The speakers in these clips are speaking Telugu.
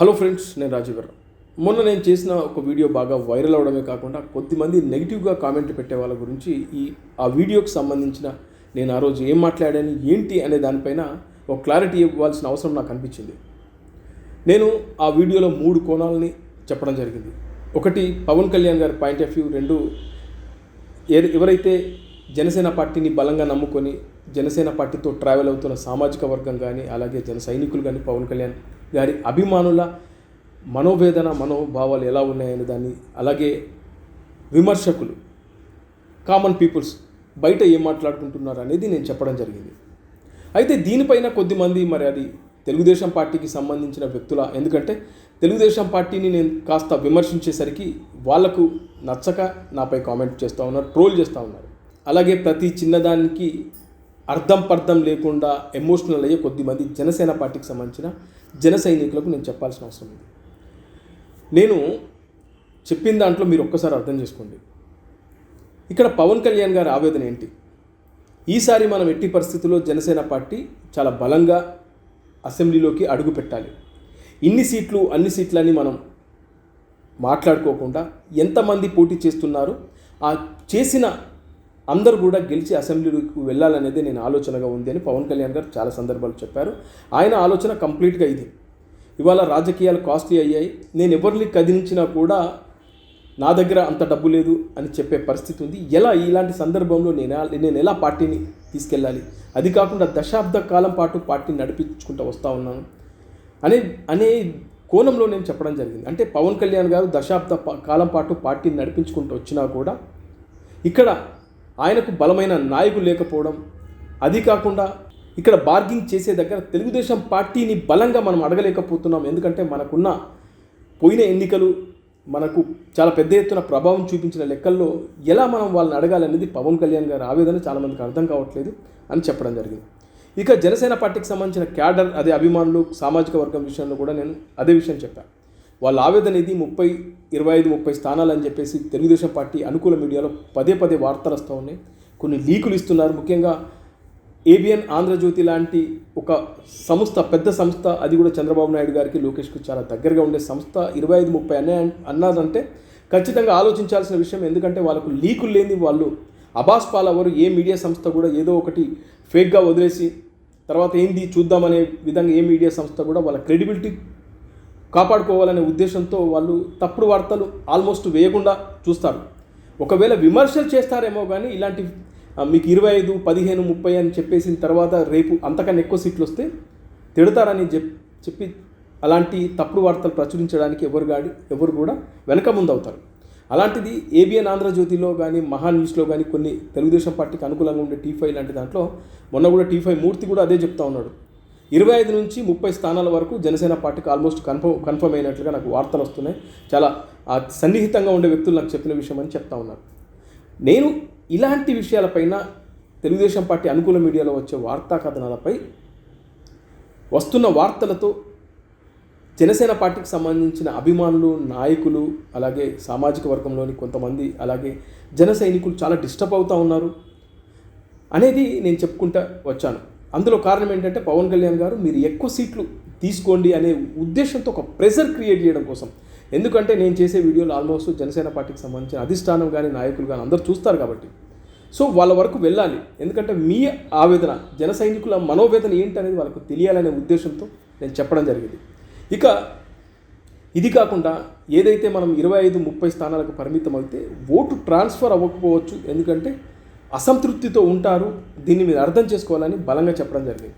హలో ఫ్రెండ్స్ నేను రాజీవర్ గారు. మొన్న నేను చేసిన ఒక వీడియో బాగా వైరల్ అవడమే కాకుండా కొద్దిమంది నెగిటివ్గా కామెంట్ పెట్టే వాళ్ళ గురించి ఈ ఆ వీడియోకి సంబంధించిన నేను ఆ రోజు ఏం మాట్లాడాను ఏంటి అనే దానిపైన ఒక క్లారిటీ ఇవ్వాల్సిన అవసరం నాకు అనిపించింది. నేను ఆ వీడియోలో మూడు కోణాలని చెప్పడం జరిగింది. ఒకటి పవన్ కళ్యాణ్ గారి పాయింట్ ఆఫ్ వ్యూ రెండు ఏ- ఎవరైతే జనసేన పార్టీని బలంగా నమ్ముకొని జనసేన పార్టీతో ట్రావెల్ అవుతున్న సామాజిక వర్గం కానీ అలాగే జన సైనికులు కానీ పవన్ కళ్యాణ్ గారి అభిమానుల మనోవేదన మనోభావాలు ఎలా ఉన్నాయనే దాన్ని అలాగే విమర్శకులు కామన్ పీపుల్స్ బయట ఏం మాట్లాడుకుంటున్నారు అనేది నేను చెప్పడం జరిగింది. అయితే దీనిపైన కొద్దిమంది మరి అది తెలుగుదేశం పార్టీకి సంబంధించిన వ్యక్తుల ఎందుకంటే తెలుగుదేశం పార్టీని నేను కాస్త విమర్శించేసరికి వాళ్ళకు నచ్చక నాపై కామెంట్ చేస్తూ ఉన్నారు ట్రోల్ చేస్తూ ఉన్నారు. అలాగే ప్రతి చిన్నదానికి అర్థం పర్థం లేకుండా ఎమోషనల్ అయ్యే కొద్దిమంది జనసేన పార్టీకి సంబంధించిన జన సైనికులకు నేను చెప్పాల్సిన అవసరం ఉంది. నేను చెప్పిన దాంట్లో మీరు ఒక్కసారి అర్థం చేసుకోండి. ఇక్కడ పవన్ కళ్యాణ్ గారి ఆవేదన ఏంటి? ఈసారి మనం ఎట్టి పరిస్థితుల్లో జనసేన పార్టీ చాలా బలంగా అసెంబ్లీలోకి అడుగు పెట్టాలి. ఇన్ని సీట్లు అన్ని సీట్లని మనం మాట్లాడుకోకుండా ఎంతమంది పోటీ చేస్తున్నారు? ఆ చేసిన అందరూ కూడా గెలిచి అసెంబ్లీకి వెళ్ళాలనేది నేను ఆలోచనగా ఉంది అని పవన్ కళ్యాణ్ గారు చాలా సందర్భాలు చెప్పారు. ఆయన ఆలోచన కంప్లీట్గా ఇది. ఇవాళ రాజకీయాలు కాస్ట్లీ అయ్యాయి. నేను ఎవరిని కదిలించినా కూడా నా దగ్గర అంత డబ్బు లేదు అని చెప్పే పరిస్థితి ఉంది. ఎలా ఇలాంటి సందర్భంలో నేను నేను ఎలా పార్టీని తీసుకెళ్ళాలి? అది కాకుండా దశాబ్ద కాలం పాటు పార్టీని నడిపించుకుంటూ వస్తూ ఉన్నాను అనే అనే కోణంలో నేను చెప్పడం జరిగింది. అంటే పవన్ కళ్యాణ్ గారు దశాబ్ద కాలం పాటు పార్టీని నడిపించుకుంటూ వచ్చినా కూడా ఇక్కడ ఆయనకు బలమైన నాయకులు లేకపోవడం. అది కాకుండా ఇక్కడ బార్గింగ్ చేసే దగ్గర తెలుగుదేశం పార్టీని బలంగా మనం అడగలేకపోతున్నాం. ఎందుకంటే మనకున్న పోయిన ఎన్నికలు మనకు చాలా పెద్ద ఎత్తున ప్రభావం చూపించిన లెక్కల్లో ఎలా మనం వాళ్ళని అడగాలనేది పవన్ కళ్యాణ్ గారి ఆవేదన చాలామందికి అర్థం కావట్లేదు అని చెప్పడం జరిగింది. ఇక జనసేన పార్టీకి సంబంధించిన క్యాడర్ అదే అభిమానులు సామాజిక వర్గం విషయంలో కూడా నేను అదే విషయం చెప్పాను వాళ్ళ ఆవేదన ఇది ముప్పై ఇరవై ఐదు ముప్పై స్థానాలు అని చెప్పేసి తెలుగుదేశం పార్టీ అనుకూల మీడియాలో పదే పదే వార్తలు వస్తూ ఉన్నాయి. కొన్ని లీకులు ఇస్తున్నారు. ముఖ్యంగా ఏబిఎన్ ఆంధ్రజ్యోతి లాంటి ఒక సంస్థ పెద్ద సంస్థ అది కూడా చంద్రబాబు నాయుడు గారికి లోకేష్కి చాలా దగ్గరగా ఉండే సంస్థ. ఇరవై ఐదు ముప్పై అనే అన్నదంటే ఖచ్చితంగా ఆలోచించాల్సిన విషయం ఎందుకంటే వాళ్ళకు లీకులు లేని వాళ్ళు అబాస్ పాలవరు ఏ మీడియా సంస్థ కూడా ఏదో ఒకటి ఫేక్గా వదిలేసి తర్వాత ఏంది చూద్దామనే విధంగా ఏ మీడియా సంస్థ కూడా వాళ్ళ క్రెడిబిలిటీ కాపాడుకోవాలనే ఉద్దేశంతో వాళ్ళు తప్పుడు వార్తలు ఆల్మోస్ట్ వేయకుండా చూస్తారు. ఒకవేళ విమర్శలు చేస్తారేమో కానీ ఇలాంటి మీకు ఇరవై ఐదు పదిహేను ముప్పై అని చెప్పేసిన తర్వాత రేపు అంతకన్నా ఎక్కువ సీట్లు వస్తే తిడతారని చెప్ చెప్పి అలాంటి తప్పుడు వార్తలు ప్రచురించడానికి ఎవరు గాడి ఎవరు కూడా వెనక ముందు అవుతారు. అలాంటిది ఏబిఎన్ ఆంధ్రజ్యోతిలో కానీ మహా న్యూస్లో కానీ కొన్ని తెలుగుదేశం పార్టీకి అనుకూలంగా ఉండే టీ ఫైవ్ లాంటి దాంట్లో మొన్న కూడా టీ ఫైవ్ మూర్తి కూడా అదే చెప్తా ఉన్నాడు. ఇరవై ఐదు నుంచి ముప్పై స్థానాల వరకు జనసేన పార్టీకి ఆల్మోస్ట్ కన్ఫర్మ్ కన్ఫర్మ్ అయినట్లుగా నాకు వార్తలు వస్తున్నాయి. చాలా సన్నిహితంగా ఉండే వ్యక్తులు నాకు చెప్పిన విషయం అని చెప్తా ఉన్నారు. నేను ఇలాంటి విషయాలపైన తెలుగుదేశం పార్టీ అనుకూల మీడియాలో వచ్చే వార్తా కథనాలపై వస్తున్న వార్తలతో జనసేన పార్టీకి సంబంధించిన అభిమానులు నాయకులు అలాగే సామాజిక వర్గంలోని కొంతమంది అలాగే జన సైనికులు చాలా డిస్టర్బ్ అవుతూ ఉన్నారు. అనేది నేను చెప్పుకుంటా వచ్చాను. అందులో కారణం ఏంటంటే పవన్ కళ్యాణ్ గారు మీరు ఎక్కువ సీట్లు తీసుకోండి అనే ఉద్దేశంతో ఒక ప్రెజర్ క్రియేట్ చేయడం కోసం. ఎందుకంటే నేను చేసే వీడియోలు ఆల్మోస్ట్ జనసేన పార్టీకి సంబంధించిన అధిష్టానం కానీ నాయకులు కానీ అందరూ చూస్తారు కాబట్టి. సో వాళ్ళ వరకు వెళ్ళాలి. ఎందుకంటే మీ ఆవేదన జన సైనికుల మనోవేదన ఏంటనేది వాళ్ళకు తెలియాలనే ఉద్దేశంతో నేను చెప్పడం జరిగింది. ఇక ఇది కాకుండా ఏదైతే మనం ఇరవై ఐదు ముప్పై స్థానాలకు పరిమితం అయితే ఓటు ట్రాన్స్ఫర్ అవ్వకపోవచ్చు. ఎందుకంటే అసంతృప్తితో ఉంటారు దీన్ని మీరు అర్థం చేసుకోవాలని బలంగా చెప్పడం జరిగింది.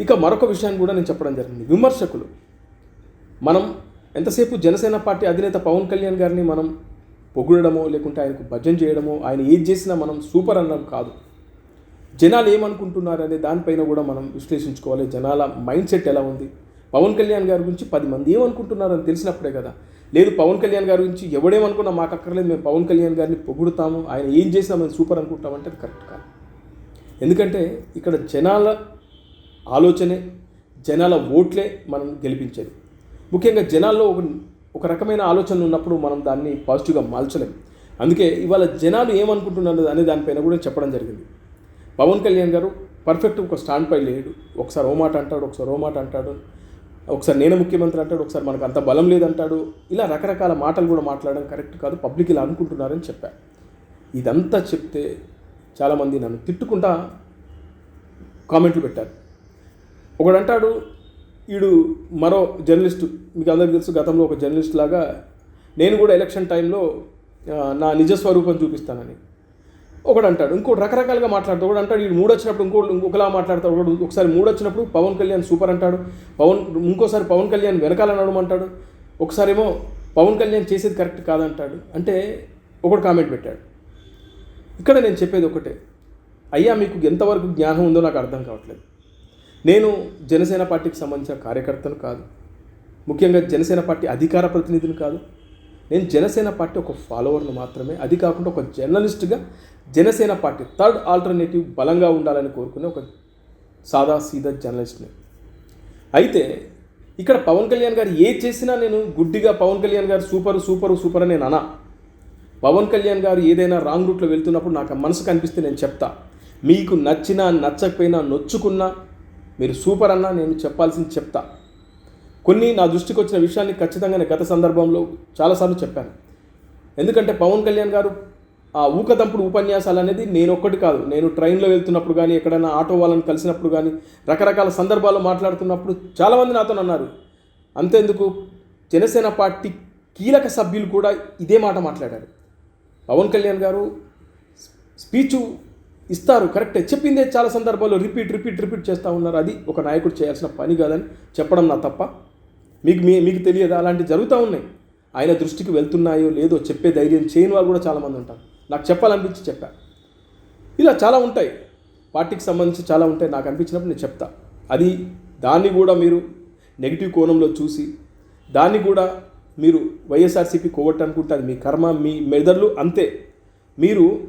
ఇక మరొక విషయాన్ని కూడా నేను చెప్పడం జరిగింది. విమర్శకులు. మనం ఎంతసేపు జనసేన పార్టీ అధినేత పవన్ కళ్యాణ్ గారిని మనం పొగుడమో లేకుంటే ఆయనకు భజన చేయడమో ఆయన ఏది చేసినా మనం సూపర్ అన్నం కాదు. జనాలు ఏమనుకుంటున్నారు అనే దానిపైన కూడా మనం విశ్లేషించుకోవాలి. జనాల మైండ్ సెట్ ఎలా ఉంది? పవన్ కళ్యాణ్ గారి గురించి పది మంది ఏమనుకుంటున్నారు అని తెలిసినప్పుడే కదా లేదు పవన్ కళ్యాణ్ గారి గురించి ఎవడేమనుకున్నా మాకు అక్కర్లేదు మేము పవన్ కళ్యాణ్ గారిని పొగుడుతాము ఆయన ఏం చేసినా మేము సూపర్ అనుకుంటామంటే అది కరెక్ట్ కాదు. ఎందుకంటే ఇక్కడ జనాల ఆలోచనే జనాల ఓట్లే మనం గెలిపించేది. ముఖ్యంగా జనాల్లో ఒక ఒక రకమైన ఆలోచన ఉన్నప్పుడు మనం దాన్ని పాజిటివ్గా మార్చలేం. అందుకే ఇవాళ జనాలు ఏమనుకుంటున్నారు అనే దానిపైన కూడా చెప్పడం జరిగింది. పవన్ కళ్యాణ్ గారు పర్ఫెక్ట్ ఒక స్టాండ్ పై లేడు. ఒకసారి ఓ మాట అంటాడు ఒకసారి ఓ మాట అంటాడు. ఒకసారి నేను ముఖ్యమంత్రి అంటాడు ఒకసారి మనకు అంత బలం లేదంటాడు. ఇలా రకరకాల మాటలు కూడా మాట్లాడడం కరెక్ట్ కాదు. పబ్లిక్ ఇలా అనుకుంటున్నారని చెప్పా. ఇదంతా చెప్తే చాలామంది నన్ను తిట్టుకుంటా కామెంట్లు పెట్టారు. ఒకడు అంటాడు వీడు మరో జర్నలిస్టు మీకు అందరికీ తెలుసు గతంలో ఒక జర్నలిస్ట్ లాగా నేను కూడా ఎలక్షన్ టైంలో నా నిజ స్వరూపం చూపిస్తానని. ఒకడు అంటాడు ఇంకోటి రకరకాలుగా మాట్లాడతాడు ఒకడు అంటాడు వీడు మూడు వచ్చినప్పుడు ఇంకోటి ఇంకొకలా మాట్లాడతాడు ఒకడు ఒకసారి మూడు వచ్చినప్పుడు పవన్ కళ్యాణ్ సూపర్ అంటాడు పవన్ ఇంకోసారి పవన్ కళ్యాణ్ వెనకాల నడమంటాడు ఒకసారి ఏమో పవన్ కళ్యాణ్ చేసేది కరెక్ట్ కాదంటాడు. అంటే ఒకడు కామెంట్ పెట్టాడు. ఇక్కడ నేను చెప్పేది ఒకటే అయ్యా మీకు ఎంతవరకు జ్ఞానం ఉందో నాకు అర్థం కావట్లేదు. నేను జనసేన పార్టీకి సంబంధించిన కార్యకర్తను కాదు ముఖ్యంగా జనసేన పార్టీ అధికార ప్రతినిధిని కాదు నేను జనసేన పార్టీ ఒక ఫాలోవర్ను మాత్రమే అది కాకుండా ఒక జర్నలిస్ట్గా జనసేన పార్టీ థర్డ్ ఆల్టర్నేటివ్ బలంగా ఉండాలని కోరుకునే ఒక సాదా సీదా జర్నలిస్ట్ని. అయితే ఇక్కడ పవన్ కళ్యాణ్ గారు ఏ చేసినా నేను గుడ్డిగా పవన్ కళ్యాణ్ గారు సూపర్ సూపర్ సూపర్ అని నేను అనా. పవన్ కళ్యాణ్ గారు ఏదైనా రాంగ్ రూట్లో వెళ్తున్నప్పుడు నాకు మనసు కనిపిస్తే నేను చెప్తా. మీకు నచ్చినా నచ్చకపోయినా నొచ్చుకున్నా మీరు సూపర్ అన్నా నేను చెప్పాల్సింది చెప్తా. కొన్ని నా దృష్టికి వచ్చిన విషయాన్ని ఖచ్చితంగా నేను గత సందర్భంలో చాలాసార్లు చెప్పాను. ఎందుకంటే పవన్ కళ్యాణ్ గారు ఆ ఊకదంపుడు ఉపన్యాసాలు అనేది నేను ఒక్కటి కాదు. నేను ట్రైన్లో వెళ్తున్నప్పుడు కానీ ఎక్కడైనా ఆటో వాళ్ళని కలిసినప్పుడు కానీ రకరకాల సందర్భాల్లో మాట్లాడుతున్నప్పుడు చాలామంది నాతో అన్నారు. అంతేందుకు? జనసేన పార్టీ కీలక సభ్యులు కూడా ఇదే మాట మాట్లాడారు. పవన్ కళ్యాణ్ గారు స్పీచ్ ఇస్తారు కరెక్టే. చెప్పిందే చాలా సందర్భాల్లో రిపీట్ రిపీట్ రిపీట్ చేస్తూ ఉన్నారు. అది ఒక నాయకుడు చేయాల్సిన పని కాదని చెప్పడం నా తప్ప మీకు మీ మీకు తెలియదు అలాంటివి జరుగుతూ ఉన్నాయి. ఆయన దృష్టికి వెళ్తున్నాయో లేదో చెప్పే ధైర్యం చేయని వాళ్ళు కూడా చాలామంది ఉంటారు. నాకు చెప్పాలనిపించి చెప్పా. ఇలా చాలా ఉంటాయి. పార్టీకి సంబంధించి చాలా ఉంటాయి. నాకు అనిపించినప్పుడు నేను చెప్తా. అది దాన్ని కూడా మీరు నెగిటివ్ కోణంలో చూసి దాన్ని కూడా మీరు వైఎస్ఆర్సీపీ కోవట్టు అనుకుంటే అది మీ కర్మ మీ మెదళ్ళు అంతే. మీరు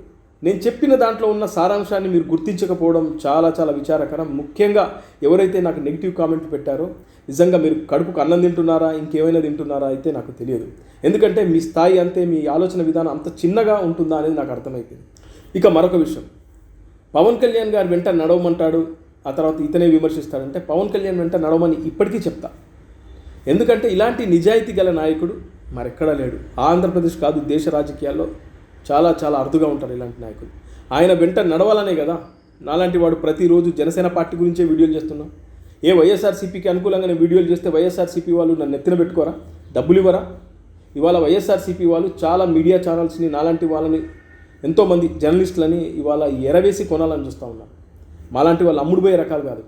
నేను చెప్పిన దాంట్లో ఉన్న సారాంశాన్ని మీరు గుర్తించకపోవడం చాలా చాలా విచారకరం. ముఖ్యంగా ఎవరైతే నాకు నెగిటివ్ కామెంట్ పెట్టారో నిజంగా మీరు కడుపుకు అన్నం తింటున్నారా ఇంకేమైనా తింటున్నారా అయితే నాకు తెలియదు. ఎందుకంటే మీ స్థాయి అంతే మీ ఆలోచన విధానం అంత చిన్నగా ఉంటుందా అనేది నాకు అర్థమైపోయింది. ఇక మరొక విషయం. పవన్ కళ్యాణ్ గారు వెంట నడవమంటాడు ఆ తర్వాత ఇతనే విమర్శిస్తాడంటే పవన్ కళ్యాణ్ వెంట నడవమని ఇప్పటికీ చెప్తా. ఎందుకంటే ఇలాంటి నిజాయితీ గల నాయకుడు మరెక్కడా లేడు. ఆంధ్రప్రదేశ్ కాదు దేశ రాజకీయాల్లో చాలా చాలా అరుదుగా ఉంటారు ఇలాంటి నాయకులు. ఆయన వెంట నడవాలనే కదా. నాలాంటి వాడు ప్రతిరోజు జనసేన పార్టీ గురించే వీడియోలు చేస్తున్నా. ఏ వైఎస్ఆర్సీపీకి అనుకూలంగా నేను వీడియోలు చేస్తే వైఎస్ఆర్సీపీ వాళ్ళు నన్ను ఎత్తిన పెట్టుకోరా? డబ్బులు ఇవ్వరా? ఇవాళ వైఎస్ఆర్సీపీ వాళ్ళు చాలా మీడియా ఛానల్స్ని నాలాంటి వాళ్ళని ఎంతోమంది జర్నలిస్టులని ఇవాళ ఎరవేసి కొనాలని చూస్తూ ఉన్నారు మాలాంటి వాళ్ళు అమ్ముడుపోయే రకాలు కాదు.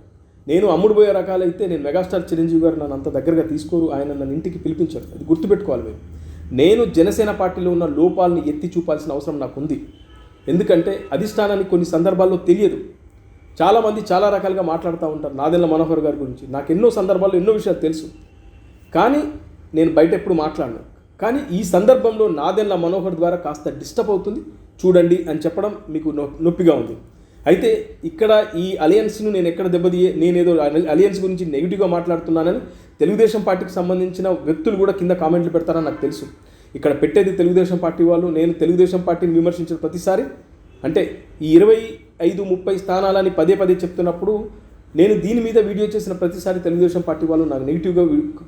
నేను అమ్ముడుపోయే రకాలైతే నేను మెగాస్టార్ చిరంజీవి గారు నన్ను అంత దగ్గరగా తీసుకోరు. ఆయన నన్ను ఇంటికి పిలిపించారు. అది గుర్తుపెట్టుకోవాలి మేము నేను జనసేన పార్టీలో ఉన్న లోపాలని ఎత్తి చూపాల్సిన అవసరం నాకు ఉంది ఎందుకంటే అధిష్టానానికి కొన్ని సందర్భాల్లో తెలియదు. చాలామంది చాలా రకాలుగా మాట్లాడుతూ ఉంటారు నాదెల్ల మనోహర్ గారి గురించి. నాకు ఎన్నో సందర్భాల్లో ఎన్నో విషయాలు తెలుసు. కానీ నేను బయట ఎప్పుడు మాట్లాడను. కానీ ఈ సందర్భంలో నాదెల్ల మనోహర్ ద్వారా కాస్త డిస్టర్బ్ అవుతుంది. చూడండి అని చెప్పడం మీకు నొప్పిగా ఉంది. అయితే ఇక్కడ ఈ అలయన్స్ను నేను ఎక్కడ దెబ్బతీయే నేనేదో అలయన్స్ గురించి నెగిటివ్గా మాట్లాడుతున్నానని తెలుగుదేశం పార్టీకి సంబంధించిన వ్యక్తులు కూడా కింద కామెంట్లు పెడతారని నాకు తెలుసు. ఇక్కడ పెట్టేది తెలుగుదేశం పార్టీ వాళ్ళు నేను తెలుగుదేశం పార్టీని విమర్శించిన ప్రతిసారి. అంటే ఈ ఇరవై ఐదు ముప్పై స్థానాలని పదే పదే చెప్తున్నప్పుడు నేను దీని మీద వీడియో చేసిన ప్రతిసారి తెలుగుదేశం పార్టీ వాళ్ళు నాకు నెగిటివ్గా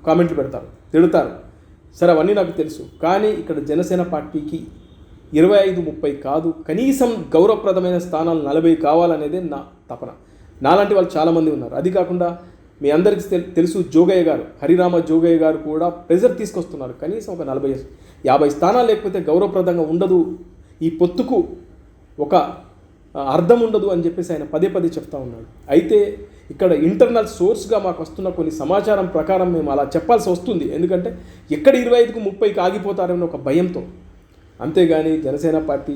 కామెంట్లు పెడతారు తిడతారు. సరే అవన్నీ నాకు తెలుసు. కానీ ఇక్కడ జనసేన పార్టీకి ఇరవై ఐదు ముప్పై కాదు. కనీసం గౌరవప్రదమైన స్థానాలు నలభై కావాలనేదే నా తపన. నాలాంటి వాళ్ళు చాలామంది ఉన్నారు. అది కాకుండా మీ అందరికీ తెలుసు జోగయ్య గారు హరిరామ జోగయ్య గారు కూడా ప్రెజర్ తీసుకొస్తున్నారు. కనీసం ఒక నలభై యాభై స్థానాలు లేకపోతే గౌరవప్రదంగా ఉండదు. ఈ పొత్తుకు ఒక అర్థం ఉండదు అని చెప్పేసి ఆయన పదే పదే చెప్తా ఉన్నాడు. అయితే ఇక్కడ ఇంటర్నల్ సోర్స్గా మాకు వస్తున్న కొన్ని సమాచారం ప్రకారం మేము అలా చెప్పాల్సి వస్తుంది. ఎందుకంటే ఎక్కడ ఇరవై ఐదుకు ముప్పైకి ఆగిపోతారని ఒక భయంతో అంతేగాని జనసేన పార్టీ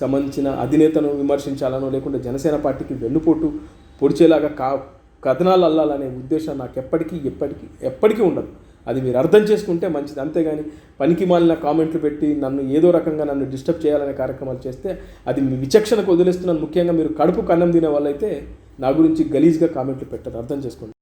సంబంధించిన అధినేతను విమర్శించాలనో లేకుంటే జనసేన పార్టీకి వెన్నుపోటు పొడిచేలాగా కా కథనాలు అల్లాలనే ఉద్దేశం నాకు ఎప్పటికీ ఎప్పటికీ ఎప్పటికీ ఉండదు. అది మీరు అర్థం చేసుకుంటే మంచిది. అంతేగాని పనికి మాలిన కామెంట్లు పెట్టి నన్ను ఏదో రకంగా నన్ను డిస్టర్బ్ చేయాలనే కార్యక్రమాలు చేస్తే అది మీ విచక్షణకు వదిలేస్తున్నాను. ముఖ్యంగా మీరు కడుపు కన్నం తినే వాళ్ళైతే నా గురించి గలీజ్గా కామెంట్లు పెట్టారు. అర్థం చేసుకోండి.